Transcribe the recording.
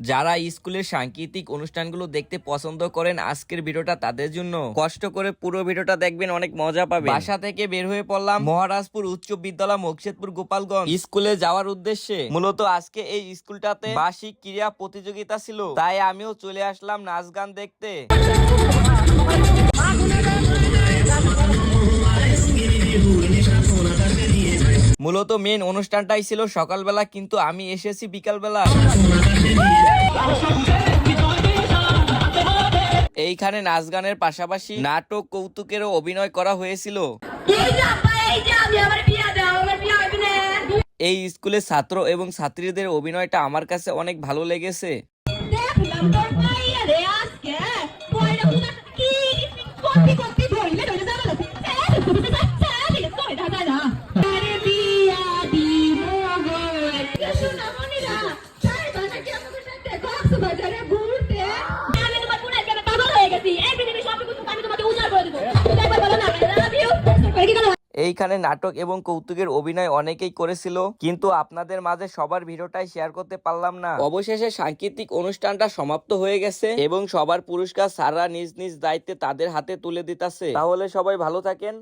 যারা স্কুলের সাংকেতিক অনুষ্ঠানগুলো দেখতে পছন্দ করেন আজকের ভিডিওটা তাদের জন্য। কষ্ট করে পুরো ভিডিওটা দেখবেন, অনেক মজা পাবেন। বাসা থেকে বের হয়ে পড়লাম মহারাজপুর উচ্চ বিদ্যালয় মোকশেদপুর গোপালগঞ্জ। স্কুলে যাওয়ার উদ্দেশ্যে মূলত আজকে এই স্কুলটাতে বার্ষিক ক্রীড়া প্রতিযোগিতা ছিল। তাই আমিও চলে আসলাম নাচ গান দেখতে। মূলত মেন অনুষ্ঠানটাই ছিল সকালবেলা, কিন্তু আমি এসেছি বিকালবেলা। এইখানে নাচ গানের পাশাপাশি নাটক, কৌতুকেরও অভিনয় করা হয়েছিল। এই স্কুলের ছাত্র এবং ছাত্রীদের অভিনয়টা আমার কাছে অনেক ভালো লেগেছে। কক্সবাজারে ঘুরতে। আমি তোমার পুরো একবার পাগল হয়ে গেছি। এই পৃথিবী সব কিছু আমি তোমাকে উজাড় করে দেব। তুমি একবার বলো না লাভ ইউ এইখানে নাটক এবং কৌতুকের অভিনয় অনেকেই করেছিল কিন্তু আপনাদের মাঝে সবার ভিডিওটাই শেয়ার করতে পারলাম না। অবশেষে সাংকেতিক অনুষ্ঠানটা সমাপ্ত হয়ে গেছে এবং সবার পুরস্কার সারা নিজ নিজ দায়িত্বে তাদের হাতে তুলে দিতেছে। তাহলে সবাই ভালো থাকেন।